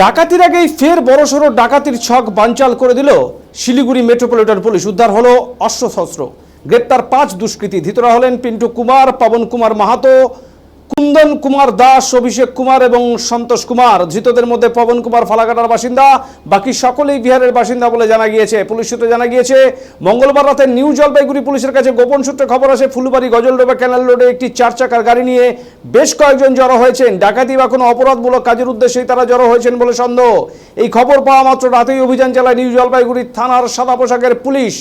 ডাকাতির আগেই ফের বড়সড় ডাকাতির ছক বানচাল করে দিল শিলিগুড়ি মেট্রোপলিটন পুলিশ। উদ্ধার হলো অস্ত্রশস্ত্র। গ্রেপ্তার পাঁচ দুষ্কৃতী। ধৃতরা হলেন পিন্টু কুমার, পবন কুমার মাহাতো কুন্দন কুমার দাস, অভিষেক কুমার এবং সন্তোষ কুমার, ধৃতদের মধ্যে পবন কুমার, ফালাকাটার বাসিন্দা, বাকি সকলেই বিহারের বাসিন্দা বলে জানা গিয়েছে। পুলিশ সূত্রে জানা গিয়েছে, মঙ্গলবার রাতে নিউ জলপাইগুড়ি পুলিশের কাছে গোপন সূত্রে খবর আসে, ফুলবাড়ি গজলডোবা ক্যানাল রোডে একটি চার চাকার গাড়ি নিয়ে বেশ কয়েকজন জড়ো হয়েছেন। ডাকাতি বা কোনো অপরাধমূলক কাজের উদ্দেশ্যেই তারা জড়ো হয়েছেন বলে সন্দেহ। এই খবর পাওয়া মাত্র রাতেই অভিযান চালায় নিউ জলপাইগুড়ি থানার সাদা পোশাকের পুলিশ।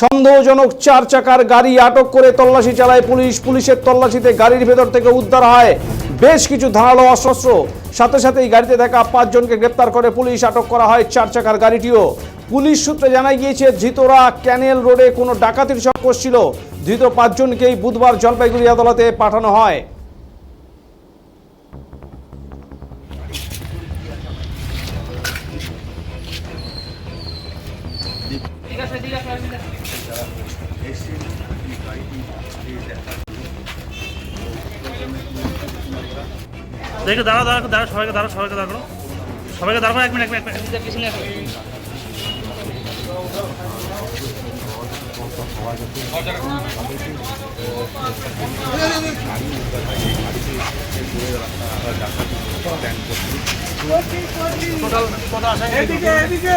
সন্দেহজনক চার চাকার গাড়ি আটক করে তল্লাশি চালায় পুলিশ। পুলিশের তল্লাশিতে গাড়ির ভেতর থেকে উদ্ধার হয়। বেশ কিছু ধারালো অস্ত্র সাথে সাথে এই গাড়িতে থাকা পাঁচজনকে গ্রেপ্তার করে পুলিশ। আটক করা হয় চার চাকার গাড়িটিও। পুলিশ সূত্রে জানা গিয়েছে, ধৃতরা ক্যানেল রোডে কোনো ডাকাতির ছক করছিল ধৃত পাঁচজনকেই বুধবার জলপাইগুড়ি আদালতে পাঠানো হয়। দেখে দাঁড়া দাঁড়া দাঁড়া সবাইকে দাঁড়া সবাইকে দাঁড়া করো। সবাইকে দাঁড়া করো এক মিনিট এক মিনিট এক মিনিট। টোটাল কত আসে এদিকে এদিকে।